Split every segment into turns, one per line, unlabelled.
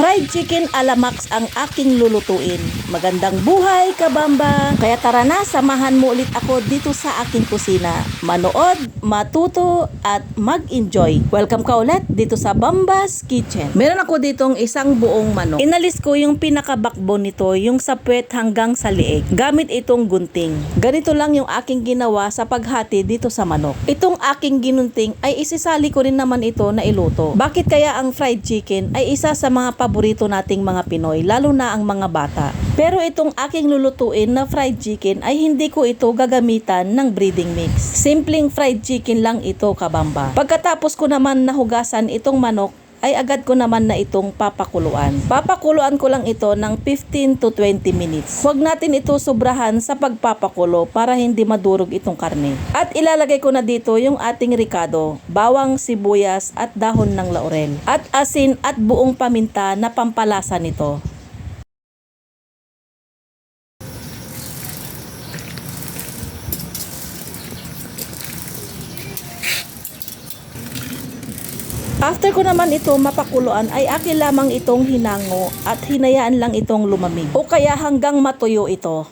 Fried chicken alamax ang aking lulutuin. Magandang buhay, kabamba! Kaya tara na, samahan mo ulit ako dito sa aking kusina. Manood, matuto, at mag-enjoy. Welcome ka ulit dito sa Bambas Kitchen. Meron ako ditong isang buong manok. Inalis ko yung pinaka-backbone nito, yung sa puwet hanggang sa liig. Gamit itong gunting. Ganito lang yung aking ginawa sa paghati dito sa manok. Itong aking ginunting ay isisali ko rin naman ito na iluto. Bakit kaya ang fried chicken ay isa sa mga paborito nating mga Pinoy, lalo na ang mga bata. Pero itong aking lulutuin na fried chicken ay hindi ko ito gagamitan ng breeding mix. Simpleng fried chicken lang ito kabamba. Pagkatapos ko naman nahugasan itong manok, ay agad ko naman na itong papakuluan. Papakuluan ko lang ito ng 15 to 20 minutes. Huwag natin ito sobrahan sa pagpapakulo para hindi madurog itong karne. At ilalagay ko na dito yung ating ricado, bawang, sibuyas at dahon ng laurel. At asin at buong paminta na pampalasa nito. After ko naman ito mapakuluan ay akin lamang itong hinango at hinayaan lang itong lumamig o kaya hanggang matuyo ito.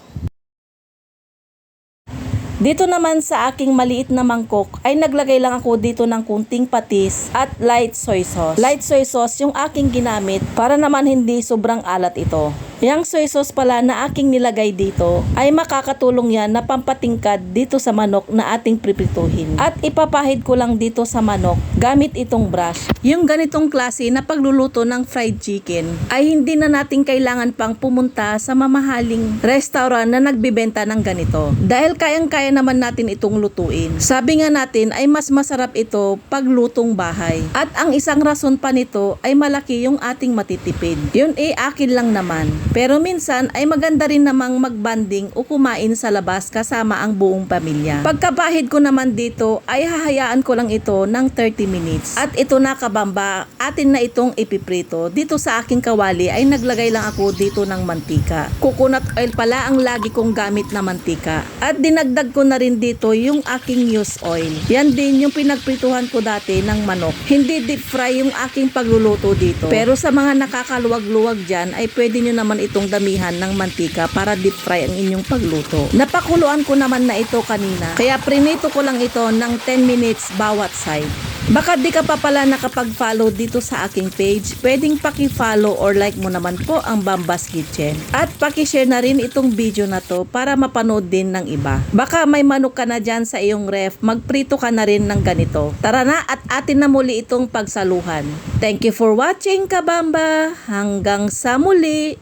Dito naman sa aking maliit na mangkok ay naglagay lang ako dito ng kunting patis at light soy sauce. Light soy sauce yung aking ginamit para naman hindi sobrang alat ito. Yang soy sauce pala na aking nilagay dito ay makakatulong yan na pampatingkad dito sa manok na ating pripituhin. At ipapahid ko lang dito sa manok gamit itong brush. Yung ganitong klase na pagluluto ng fried chicken ay hindi na natin kailangan pang pumunta sa mamahaling restaurant na nagbibenta ng ganito. Dahil kayang-kaya naman natin itong lutuin. Sabi nga natin ay mas masarap ito pag lutong bahay. At ang isang rason pa nito ay malaki yung ating matitipid. Yun eh akin lang naman. Pero minsan ay maganda rin namang magbanding o kumain sa labas kasama ang buong pamilya. Pagkapahid ko naman dito ay hahayaan ko lang ito ng 30 minutes. At ito na kabamba, atin na itong ipiprito. Dito sa aking kawali ay naglagay lang ako dito ng mantika. Coconut oil pala ang lagi kong gamit na mantika. At dinagdag ko na rin dito yung aking used oil. Yan din yung pinagprituhan ko dati ng manok. Hindi deep fry yung aking pagluluto dito. Pero sa mga nakakaluwag-luwag dyan ay pwede nyo naman itong damihan ng mantika para deep fry ang inyong pagluto. Napakuluan ko naman na ito kanina. Kaya prinito ko lang ito ng 10 minutes bawat side. Baka di ka pa pala nakapag-follow dito sa aking page, pwedeng paki-follow or like mo naman po ang Bambas Kitchen. At paki-share na rin itong video na to para mapanood din ng iba. Baka may manok ka na dyan sa iyong ref, magprito ka na rin ng ganito. Tara na at atin na muli itong pagsaluhan. Thank you for watching, Kabamba! Hanggang sa muli!